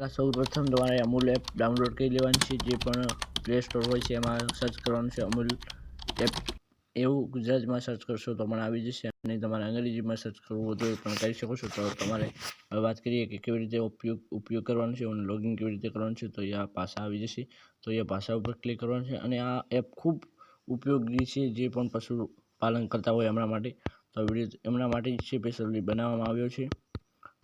સૌ પ્રથમ તમારે અમૂલ એપ ડાઉનલોડ કરી લેવાની છે, જે પણ પ્લે સ્ટોર હોય છે, એમાં સર્ચ કરવાનું છે અમૂલ એપ. એવું ગુજરાતમાં સર્ચ કરશો તો પણ આવી જશે અને તમારે અંગ્રેજીમાં સર્ચ કરવું હોય તો પણ કરી શકો છો. તો તમારે હવે વાત કરીએ કે કેવી રીતે ઉપયોગ ઉપયોગ કરવાનો છે અને લોગિન કેવી રીતે કરવાનું છે, તો આ પાસા આવી જશે. તો એ પાસા ઉપર ક્લિક કરવાનું છે અને આ એપ ખૂબ ઉપયોગી છે જે પણ પશુ પાલન કરતા હોય એમના માટે. તો વીડિયો એમના માટે જ સ્પેશિયલી બનાવવામાં આવ્યો છે.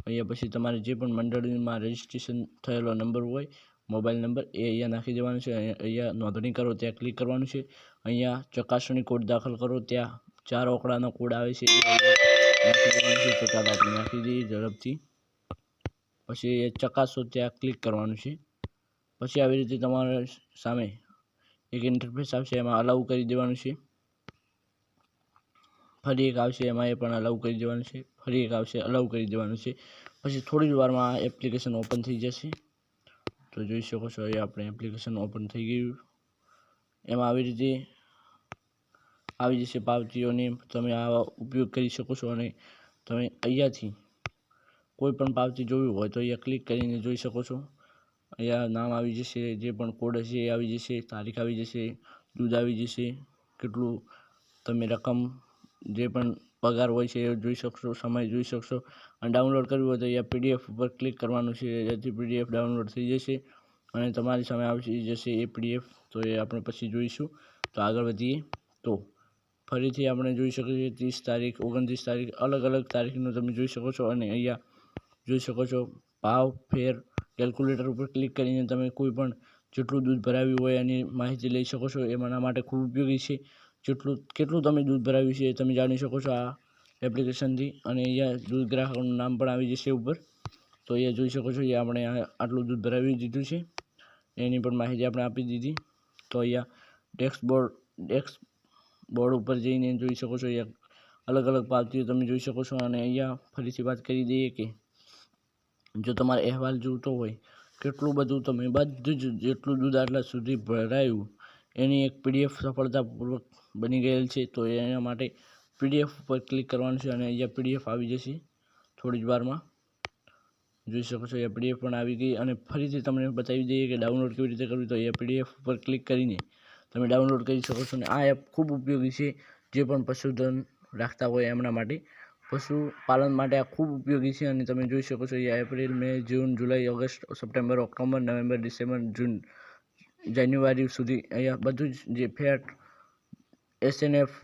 અહીંયા પછી તમારે જે પણ મંડળીમાં રજિસ્ટ્રેશન થયેલો નંબર હોય મોબાઈલ નંબર એ અહીંયા નાખી દેવાનો છે. અહીંયા નોંધણી કરો, ત્યાં ક્લિક કરવાનું છે. અહીંયા ચકાસણી કોડ દાખલ કરો, ત્યાં ચાર ઓકડાનો કોડ આવે છે તો ચાલો નાખી દઈએ ઝડપથી. પછી એ ચકાસો, ત્યાં ક્લિક કરવાનું છે. પછી આવી રીતે તમારા સામે એક ઇન્ટરફેસ આવશે, એમાં અલાઉ કરી દેવાનું છે. ફરી એક આવશે, એમાં એ પણ અલાઉ કરી દેવાનું છે. ફરી એક આવશે અલાઉ કરી દેવાનું છે. પછી થોડી જ વારમાં આ એપ્લિકેશન ઓપન થઈ જશે. તો જોઈ શકો છો અહીંયા આપણે એપ્લિકેશન ઓપન થઈ ગયું. એમાં આવી રીતે આવી જશે પાવતીઓને, તમે આ ઉપયોગ કરી શકો છો અને તમે અહીંયાથી કોઈ પણ પાવતી જોવી હોય તો અહીંયા ક્લિક કરીને જોઈ શકો છો. અહીંયા નામ આવી જશે, જે પણ કોડ હશે એ આવી જશે, તારીખ આવી જશે, દૂધ આવી જશે, કેટલું તમે રકમ જે પણ પગાર હોય છે એ જોઈ શકશો, સમય જોઈ શકશો. અને ડાઉનલોડ કરવું હોય તો અહીંયા પીડીએફ ઉપર ક્લિક કરવાનું છે, જેથી પીડીએફ ડાઉનલોડ થઈ જશે અને તમારી સામે આવી જશે એ પીડીએફ તો એ આપણે પછી જોઈશું. તો આગળ વધીએ. તો ફરીથી આપણે જોઈ શકીએ છીએ ત્રીસ તારીખ, ઓગણત્રીસ તારીખ, અલગ અલગ તારીખનું તમે જોઈ શકો છો અને અહીંયા જોઈ શકો છો ભાવ, ફેર, કેલ્ક્યુલેટર ઉપર ક્લિક કરીને તમે કોઈ પણ જેટલું દૂધ ભરાવ્યું હોય એની માહિતી લઈ શકો છો. એ એમના માટે ખૂબ ઉપયોગી છે. જેટલું, કેટલું તમે દૂધ ભરાવ્યું છે એ તમે જાણી શકો છો આ એપ્લિકેશનથી અને અહીંયા દૂધ ગ્રાહકનું નામ પણ આવી જશે ઉપર. તો અહીંયા જોઈ શકો છો એ આપણે આટલું દૂધ ભરાવી દીધું છે. એની પણ માહિતી આપણે આપી દીધી. તો અહીંયા ડેસ્કબોર્ડ ડેસ્ક બોર્ડ ઉપર જઈને જોઈ શકો છો અહીંયા અલગ અલગ પાવતીઓ તમે જોઈ શકો છો. અને અહીંયા ફરીથી વાત કરી દઈએ કે જો તમારે અહેવાલ જોઈતો હોય, કેટલું બધું તમે બધું જ જેટલું દૂધ આટલા સુધી ભરાયું એની એક પીડીએફ સફળતાપૂર્વક બની ગયેલ છે, તો એના માટે પીડીએફ ઉપર ક્લિક કરવાનું છે અને અહીંયા પીડીએફ આવી જશે. થોડી જ વારમાં જોઈ શકો છો, અહીંયા પીડીએફ પણ આવી ગઈ અને ફરીથી તમને બતાવી દઈએ કે ડાઉનલોડ કેવી રીતે કરવી, તો અહીંયા પીડીએફ ઉપર ક્લિક કરીને તમે ડાઉનલોડ કરી શકો છો. અને આ એપ ખૂબ ઉપયોગી છે, જે પણ પશુધન રાખતા હોય એમના માટે. પશુપાલન માટે આ ખૂબ ઉપયોગી છે અને તમે જોઈ શકો છો એ April, May, June, July, August, September, October, November, December, June January સુધી અહીંયા બધું જ જે ફેટ એસએનએફ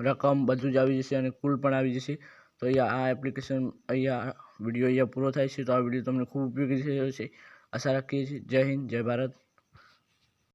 રકમ બધું જ આવી જશે અને કુલ પણ આવી જશે. તો અહીંયા આ એપ્લિકેશન અહીંયા વીડિયો અહીંયા પૂરો થાય છે. તો આ વીડિયો તમને ખૂબ ઉપયોગી થયો છે આશા રાખીએ છીએ. જય હિન્દ, જય ભારત.